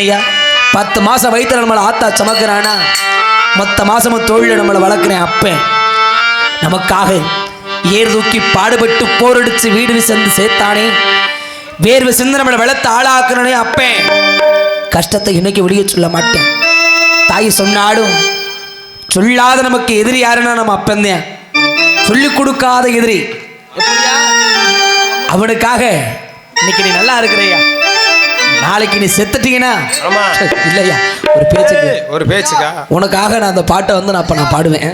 ஐயா பத்து மாசம் வயிற்றுல நம்மளை ஆத்தா சமக்கிறானா? மொத்த மாசமும் தொழில நம்மளை வளர்க்குறேன் அப்பேன் நமக்காக ஏர் தூக்கி பாடுபட்டு போரடிச்சு வீடு சென்று சேர்த்தானே. வேர்வை சிந்து நம்மளை வளர்த்து ஆளாக்குறனே அப்பேன் கஷ்டத்தை இன்னைக்கு விடிய சொல்ல மாட்டேன். தாய் சொன்னாலும் சொல்லாத நமக்கு எதிரி யாருன்னா நம்ம அப்பந்தேன் சொல்லிக் கொடுக்காத எதிரி. அவனுக்காக இன்னைக்கு நீ நல்லா இருக்கிறையா? நாளைக்கு நீ செத்துட்டீங்கன்னா? இல்லையா? ஒரு பேச்சுக்கு. ஒரு பேச்சுக்கா? உனக்காக நான் அந்த பாட்டை வந்து நான் அப்ப நான் பாடுவேன்.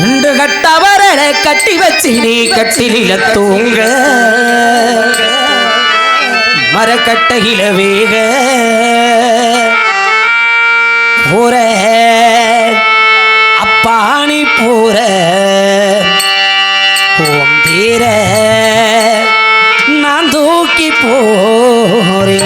ரெண்டு கட்டவரலை கட்டி வச்சு நீ கட்டிலில தூங்க. மரக்கட்டையில வேக. போற அப்பாணி போற ஓம் தீர நான் தூக்கி போறேன்.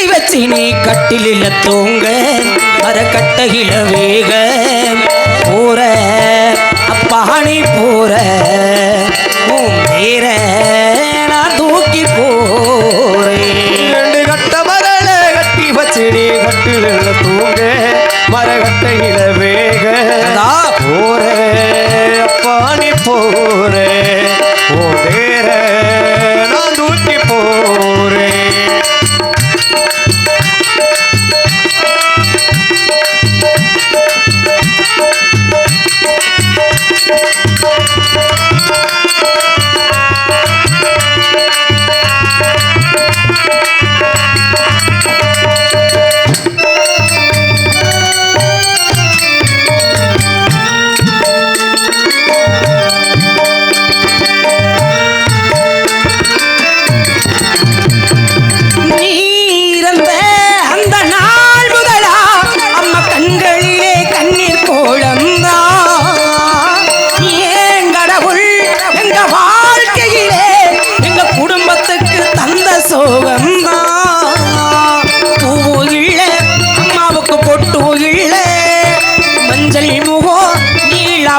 கட்டி வச்சு நீ கட்டிலில தூங்க. மரக்கட்டையில வேக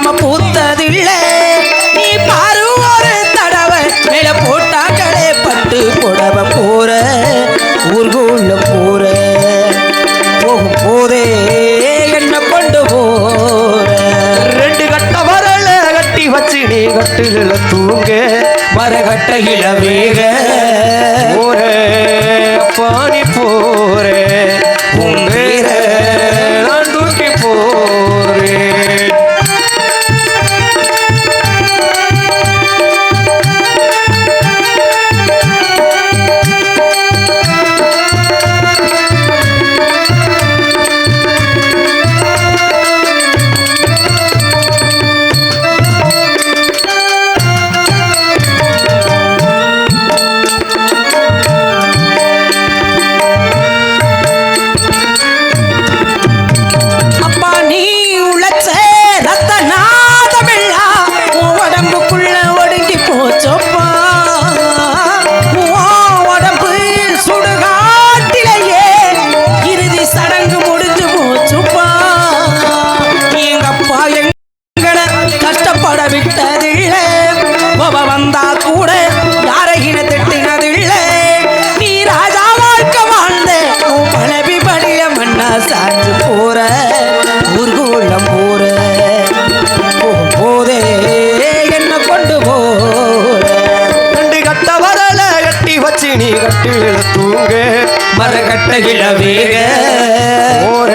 நீளாம பூத்ததில்லை. நீ பாரு ஒரு தடவை மேல போட்டாக்களே பட்டு புடவ போற ஊர்கோள்ள போற போகும் போதே என்ன கொண்டு போற. ரெண்டு கட்ட மரல கட்டி வச்சு நீ கட்டில தூங்க. மரகட்டையில வேக போற பாணி போற. அன்று போற ஊர்கோளம் போற. போகும் போதே என்ன கொண்டு போற. ரெண்டு கட்ட வரல கட்டி வச்சு நீ கட்டி தூங்க. மரகட்ட கிழ வேக போற.